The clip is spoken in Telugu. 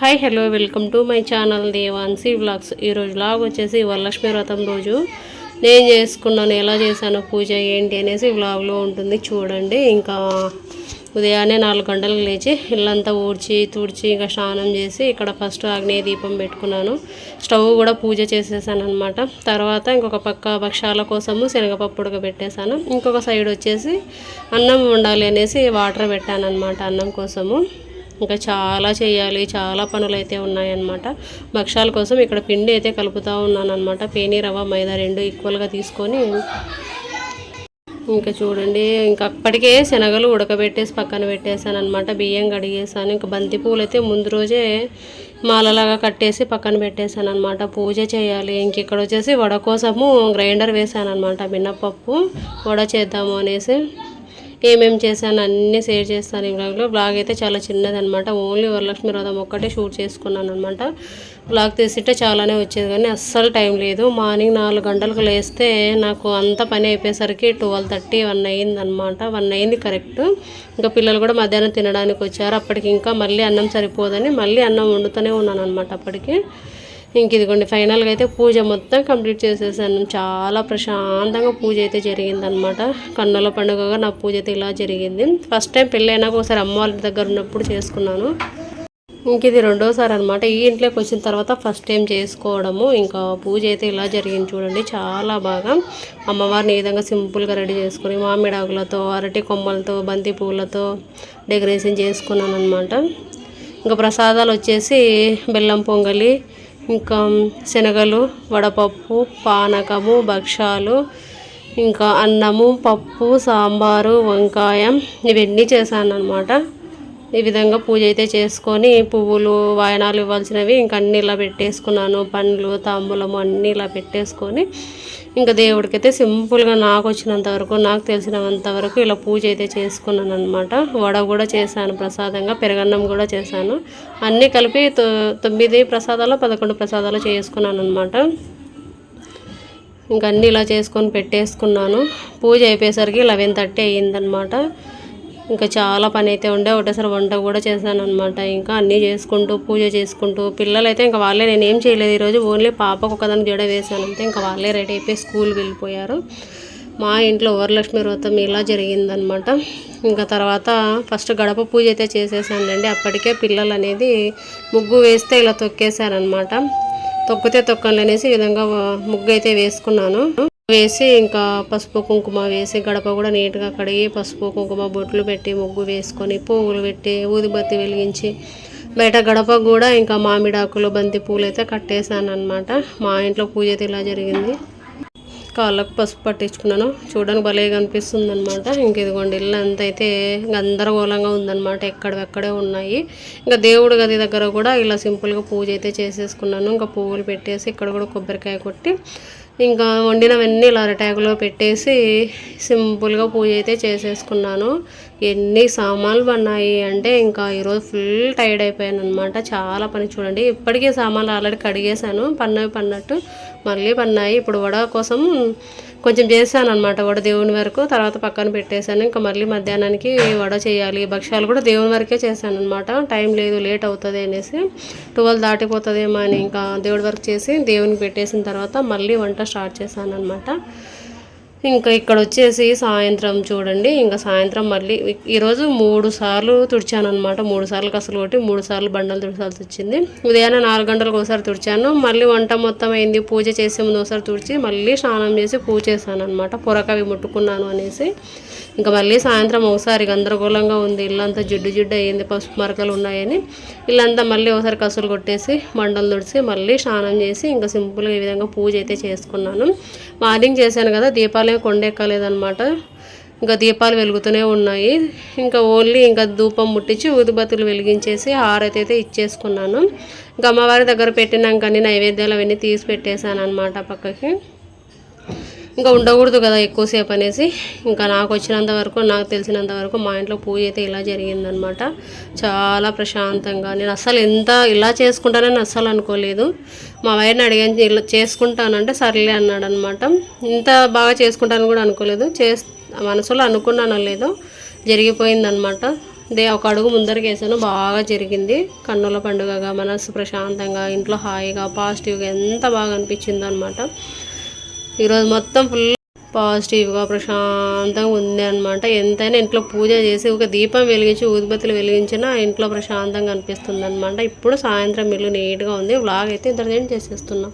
Hi hello welcome to my channel Devansi vlogs ఈరోజు వ్లాగ్ వచ్చేసి వరలక్ష్మి వ్రతం రోజు. నేను చేసుకున్నాను ఎలా చేశాను పూజ ఏంటి అనేసి వ్లాగ్లో ఉంటుంది చూడండి. ఇంకా ఉదయాన్నే నాలుగు గంటలకు లేచి ఇల్లంతా ఊడ్చి తుడిచి ఇంకా స్నానం చేసి ఇక్కడ ఫస్ట్ ఆగ్నేయ దీపం పెట్టుకున్నాను. స్టవ్ కూడా పూజ చేసేసాను అనమాట తర్వాత ఇంకొక పక్క భక్షాల కోసము శనగపప్పు ఉడకబెట్టేశాను. ఇంకొక సైడ్ వచ్చేసి అన్నం వండాలి అనేసి వాటర్ పెట్టాను అనమాట అన్నం కోసము. ఇంకా చాలా చేయాలి చాలా పనులు అయితే ఉన్నాయన్నమాట. భక్షాల కోసం ఇక్కడ పిండి అయితే కలుపుతూ ఉన్నాను అనమాట పేని రవ్వ మైదా రెండు ఈక్వల్గా తీసుకొని ఇంకా చూడండి ఇంకా అప్పటికే శనగలు ఉడకబెట్టేసి పక్కన పెట్టేశాను అనమాట బియ్యం కడిగేసాను ఇంకా బంతి పూలు అయితే ముందు రోజే మాలలాగా కట్టేసి పక్కన పెట్టేశాను అనమాట పూజ చేయాలి ఇంక ఇక్కడ వచ్చేసి వడ కోసము గ్రైండర్ వేసాను అనమాట మినప్పప్పు వడ చేద్దాము అనేసి. ఏమేమి చేశాను అన్నీ షేర్ చేస్తాను ఈ బ్లాగ్లో బ్లాగ్ అయితే చాలా చిన్నదనమాట ఓన్లీ వరలక్ష్మి వ్రతం ఒక్కటే షూట్ చేసుకున్నాను అనమాట బ్లాగ్ తీసిట్టే చాలానే వచ్చేది కానీ అస్సలు టైం లేదు. మార్నింగ్ నాలుగు గంటలకు లేస్తే నాకు అంత పని అయిపోయేసరికి ట్వెల్వ్ థర్టీ వన్ అయ్యింది అనమాట వన్ అయింది కరెక్ట్ ఇంకా పిల్లలు కూడా మధ్యాహ్నం తినడానికి వచ్చారు. అప్పటికి ఇంకా మళ్ళీ అన్నం సరిపోదని మళ్ళీ అన్నం వండుతూనే ఉన్నాను అనమాట అప్పటికి. ఇంక ఇదిగోండి ఫైనల్గా అయితే పూజ మొత్తం కంప్లీట్ చేసేసాను. చాలా ప్రశాంతంగా పూజ అయితే జరిగిందనమాట కన్నుల పండుగగా నా పూజ అయితే ఇలా జరిగింది. ఫస్ట్ టైం పెళ్ళైనాక ఒకసారి అమ్మ వాళ్ళ దగ్గర ఉన్నప్పుడు చేసుకున్నాను. ఇంక ఇది రెండోసారి అనమాట ఈ ఇంట్లోకి వచ్చిన తర్వాత ఫస్ట్ టైం చేసుకోవడము ఇంకా పూజ అయితే ఇలా జరిగింది చూడండి. చాలా బాగా అమ్మవారిని ఈ విధంగా సింపుల్గా రెడీ చేసుకుని మామిడాకులతో అరటి కొమ్మలతో బంతి పూలతో డెకరేషన్ చేసుకున్నాను అనమాట ఇంకా ప్రసాదాలు వచ్చేసి బెల్లం పొంగలి ఇంకా శనగలు వడపప్పు పానకము భక్షాలు ఇంకా అన్నము పప్పు సాంబారు వంకాయ ఇవన్నీ చేశాను అనమాట ఈ విధంగా పూజ అయితే చేసుకొని పువ్వులు వాయనాలు ఇవ్వాల్సినవి ఇంక అన్నీ ఇలా పెట్టేసుకున్నాను. పండ్లు తాంబూలము అన్నీ ఇలా పెట్టేసుకొని ఇంకా దేవుడికైతే సింపుల్గా నాకు వచ్చినంత వరకు నాకు తెలిసినంత వరకు ఇలా పూజ అయితే చేసుకున్నాను అనమాట వడ కూడా చేశాను ప్రసాదంగా పెరగన్నం కూడా చేశాను. అన్నీ కలిపి తొమ్మిది ప్రసాదాలు పదకొండు ప్రసాదాలు చేసుకున్నాను అనమాట ఇంక అన్నీ ఇలా చేసుకొని పెట్టేసుకున్నాను. పూజ అయిపోయేసరికి లెవెన్ థర్టీ అయ్యిందనమాట ఇంకా చాలా పని అయితే ఉండే. ఒకటేసారి వంట కూడా చేశాను అనమాట ఇంకా అన్నీ చేసుకుంటూ పూజ చేసుకుంటూ పిల్లలైతే ఇంకా వాళ్ళే నేను ఏం చేయలేదు ఈరోజు ఓన్లీ పాపకు ఒకదానికి జడ వేసాను అంతే. ఇంకా వాళ్ళే రెడీ అయిపోయి స్కూల్కి వెళ్ళిపోయారు. మా ఇంట్లో వరలక్ష్మి వ్రతం ఇలా జరిగిందనమాట ఇంకా తర్వాత ఫస్ట్ గడప పూజ అయితే చేసేసానండి అప్పటికే పిల్లలు అనేది ముగ్గు వేస్తే ఇలా తొక్కేశారనమాట తొక్కితే తొక్కలు అనేసి ఈ విధంగా ముగ్గు అయితే వేసుకున్నాను. వేసి ఇంకా పసుపు కుంకుమ వేసి గడప కూడా నీట్గా కడిగి పసుపు కుంకుమ బొట్లు పెట్టి ముగ్గు వేసుకొని పువ్వులు పెట్టి ఊదిబత్తి వెలిగించి బయట గడప కూడా ఇంకా మామిడాకులు బంతి పూలు అయితే కట్టేశాను అనమాట మా ఇంట్లో పూజ అయితే ఇలా జరిగింది. కాళ్ళకు పసుపు పట్టించుకున్నాను. చూడడానికి భలేగా అనిపిస్తుంది అనమాట ఇంక ఇదిగోండి ఇల్లు అంత అయితే గందరగోళంగా ఉందన్నమాట. ఎక్కడెక్కడే ఉన్నాయి. ఇంకా దేవుడు గది దగ్గర కూడా ఇలా సింపుల్గా పూజ అయితే చేసేసుకున్నాను. ఇంకా పువ్వులు పెట్టేసి ఇక్కడ కూడా కొబ్బరికాయ కొట్టి ఇంకా వండినవన్నీ ఇలా అరటాకులో పెట్టేసి సింపుల్గా పూజ అయితే చేసేసుకున్నాను. ఎన్ని సామాన్లు పన్నాయి అంటే ఇంకా ఈరోజు ఫుల్ టైర్డ్ అయిపోయాను అనమాట చాలా పని చూడండి. ఇప్పటికే సామాన్లు ఆల్రెడీ కడిగేశాను. పన్నవి పన్నట్టు మళ్ళీ పన్నాయి ఇప్పుడు వడ కోసం కొంచెం చేశాను అనమాట వడ దేవుని వరకు తర్వాత పక్కన పెట్టేశాను. ఇంకా మళ్ళీ మధ్యాహ్నానికి వడ చేయాలి భక్ష్యాలు కూడా దేవుని వరకే చేశాను అనమాట టైం లేదు లేట్ అవుతుంది అనేసి. ట్వెల్వ్ దాటిపోతుందేమో అని ఇంకా దేవుడి వరకు చేసి దేవునికి పెట్టేసిన తర్వాత మళ్ళీ వంట స్టార్ట్ చేశాను అనమాట ఇంకా ఇక్కడ వచ్చేసి సాయంత్రం చూడండి ఇంకా సాయంత్రం మళ్ళీ ఈరోజు మూడు సార్లు తుడిచాను అనమాట మూడు సార్లు కసలు కొట్టి మూడు సార్లు బండలు తుడిచాల్సి వచ్చింది. ఉదయాన్నే నాలుగు గంటలకు ఒకసారి తుడిచాను. మళ్ళీ వంట మొత్తం అయింది. పూజ చేసే ముందు ఒకసారి తుడిచి మళ్ళీ స్నానం చేసి పూజ చేశాను అనమాట పొరకవి ముట్టుకున్నాను అనేసి. ఇంకా మళ్ళీ సాయంత్రం ఒకసారి గందరగోళంగా ఉంది. ఇల్లంతా జిడ్డు జిడ్డు అయ్యింది. పసుపు మరకలు ఉన్నాయని. ఇల్లంతా మళ్ళీ ఒకసారి కసులు కొట్టేసి మండలు తుడిచి మళ్ళీ స్నానం చేసి ఇంకా సింపుల్గా ఈ విధంగా పూజ అయితే చేసుకున్నాను. మార్నింగ్ చేశాను కదా దీపాలు కొండెక్కలేదనమాట ఇంకా దీపాలు వెలుగుతూనే ఉన్నాయి. ఇంకా ఓన్లీ ఇంకా ధూపం ముట్టించి ఊదుబత్తులు వెలిగించేసి హారతి అయితే ఇచ్చేసుకున్నాను. ఇంకా అమ్మవారి దగ్గర పెట్టినాక నైవేద్యాలు అవన్నీ తీసి పెట్టేశాను అనమాట పక్కకి. ఇంకా ఉండకూడదు కదా ఎక్కువసేపు అనేసి. ఇంకా నాకు వచ్చినంత వరకు నాకు తెలిసినంత వరకు మా ఇంట్లో పూజ అయితే ఇలా జరిగిందనమాట. చాలా ప్రశాంతంగా. నేను అస్సలు ఎంత ఇలా చేసుకుంటానని అస్సలు అనుకోలేదు. మా వైర్ని అడిగాను ఇలా చేసుకుంటానంటే సర్లే అన్నాడు అనమాట ఇంత బాగా చేసుకుంటాను కూడా అనుకోలేదు. చేస్ మనసులో అనుకున్నానో లేదో జరిగిపోయిందనమాట. దే ఒక అడుగు ముందరికి వేసాను బాగా జరిగింది. కన్నుల పండుగగా మనసు ప్రశాంతంగా ఇంట్లో హాయిగా పాజిటివ్గా ఎంత బాగా అనిపించిందో అనమాట ఈరోజు మొత్తం ఫుల్ పాజిటివ్గా ప్రశాంతంగా ఉంది అనమాట ఎంతైనా ఇంట్లో పూజ చేసి ఒక దీపం వెలిగించి ఊదిబత్తులు వెలిగించినా ఇంట్లో ప్రశాంతంగా అనిపిస్తుంది అనమాట ఇప్పుడు సాయంత్రం ఇల్లు నీట్గా ఉంది. వ్లాగ్ అయితే ఇంత చేసేస్తున్నాం.